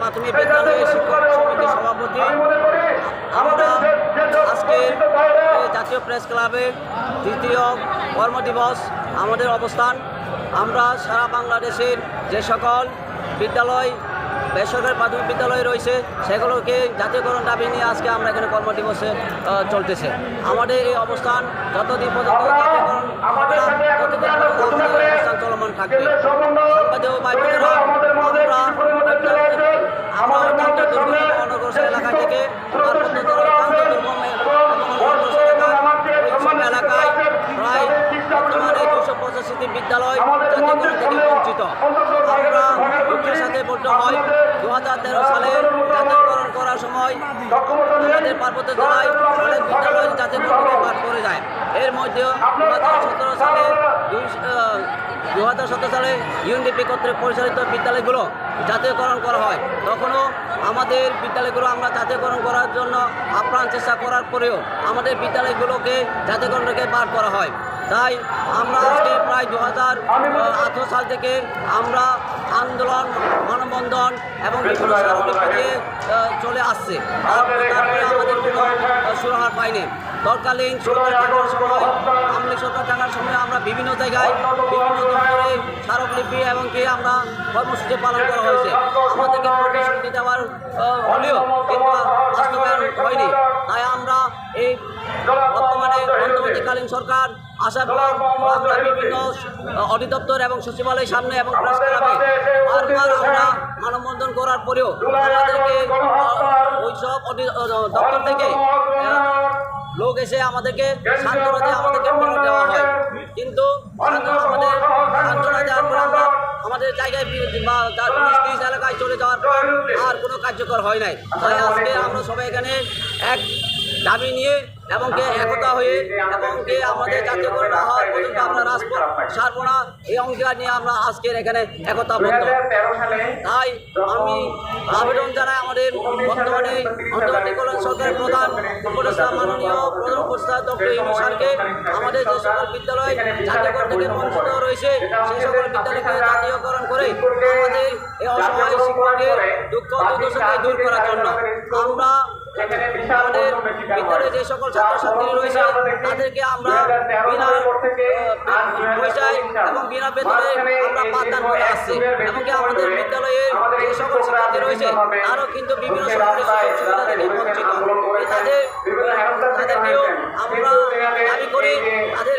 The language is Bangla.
প্রাথমিক বিদ্যালয়ের শিক্ষক সমিতির সভাপতি আমরা আজকে জাতীয় প্রেস ক্লাবের তৃতীয় কর্মদিবস আমাদের অবস্থান। আমরা সারা বাংলাদেশের যে সকল বিদ্যালয় বেসরকারি প্রাথমিক বিদ্যালয় রয়েছে সেগুলোকে জাতীয়করণ দাবি নিয়ে আজকে আমরা এখানে কর্মদিবসে চলতেছে। আমাদের এই অবস্থান যতদিন পর্যন্ত জাতীয়করণ হবে না, ততদিন পর্যন্ত আমাদের এই অবস্থান চলমান থাকবে সাংবাদিক ভাই আমরা আমরা অত্যন্ত দুর্গম এবং এলাকা থেকে অত্যন্ত দুর্গম এবং এলাকায় প্রায় বর্তমানে দুশো পঁচাশিটি বিদ্যালয় জাতীয়করণ থেকে বঞ্চিত আমরা দুঃখের সাথে বলতে হয়। দু হাজার তেরো সালে জাতীয়করণ করার সময় আমাদের পার্বত্য জেলায় অনেক বিদ্যালয় জাতীয়করণ থেকে বাদ পড়ে যায়। এর মধ্যে দু হাজার সতেরো সালে দু হাজার সতেরো সালে ইউএনডিপি কর্তৃক পরিচালিত বিদ্যালয়গুলো জাতীয়করণ করা হয়। তখনও আমাদের বিদ্যালয়গুলো আমরা জাতীয়করণ করার জন্য আপ্রাণ চেষ্টা করার পরেও আমাদের বিদ্যালয়গুলোকে জাতীয়করণ থেকে বার করা হয়। তাই আমরা আজকে প্রায় দু হাজার আঠেরো সাল থেকে আমরা আন্দোলন, মানববন্ধন এবং বিভিন্ন চলে আসছে। তারপরে আমাদের কোনো সুরাহার পাইনি। তৎকালীন সরকার থাকার সময় আমলি সরকার থাকার সময় আমরা বিভিন্ন জায়গায় বিভিন্ন দপ্তরে স্মারকলিপি এবং কি আমরা কর্মসূচি পালন করা হয়েছে। আমাদেরকে প্রতিশ্রুতি দেওয়ার হলেও কিন্তু বাস্তবায়ন হয়নি। তাই আমরা এই বর্তমানে অন্তর্বর্তীকালীন সরকার আসার পর আমরা বিভিন্ন অধিদপ্তর এবং সচিবালয়ের সামনে এবং প্রেস ক্লাবে বারবার আমরা মানববন্ধন করার পরেও আমাদেরকে আহ, ওইসব অধি- দপ্তর থেকে লোক এসে আমাদেরকে সান্ত্বনা দিয়ে আমাদেরকে ফেরত দেওয়া হয়। কিন্তু আমাদের সান্ত্বনা দেওয়ার পর আমরা আমাদের জায়গায় বি- তার এলাকায় চলে যাওয়ার পর আর কোনো কার্যকর হয় নাই। তাই আজকে আমরা সবাই এখানে এক দাবি নিয়ে এবং কে একতা হয়ে এবং কে আমাদের জাতীয়করণ না হওয়ার পর্যন্ত আমরা রাজপথ ছাড়বো না। এই অঙ্গীকার নিয়ে আমরা আজকের এখানে একতা একতাবদ্ধ তাই আমি আবেদন জানাই আমাদের বর্তমানে অন্তর্বর্তীকালীন সরকারের প্রধান উপদেষ্টা মাননীয় প্রধান উপদেষ্টা ডক্টর ইউনু আমাদের যে সকল বিদ্যালয় জাতীয়করণ থেকে বঞ্চিত রয়েছে সেই সকল বিদ্যালয়কে জাতীয়করণ করে আমাদের এই অসহায় শিক্ষকের দুঃখ দুর্দশাকে দূর করার জন্য আমরা আমাদের বিদ্যালয়ে যে সকল ছাত্রছাত্রী রয়েছে, তাদেরকে আমরা বিনা পয়সায় এবং বিনা বেতনে আমরা পাঠদান করে আসছি। এমনকি আমাদের বিদ্যালয়ে যে সকল শিক্ষার্থী রয়েছে, তারও কিন্তু বিভিন্ন সরকারি সুযোগ থেকে বঞ্চিত। তাদের, তাদেরকেও আমরা দাবি করি, তাদের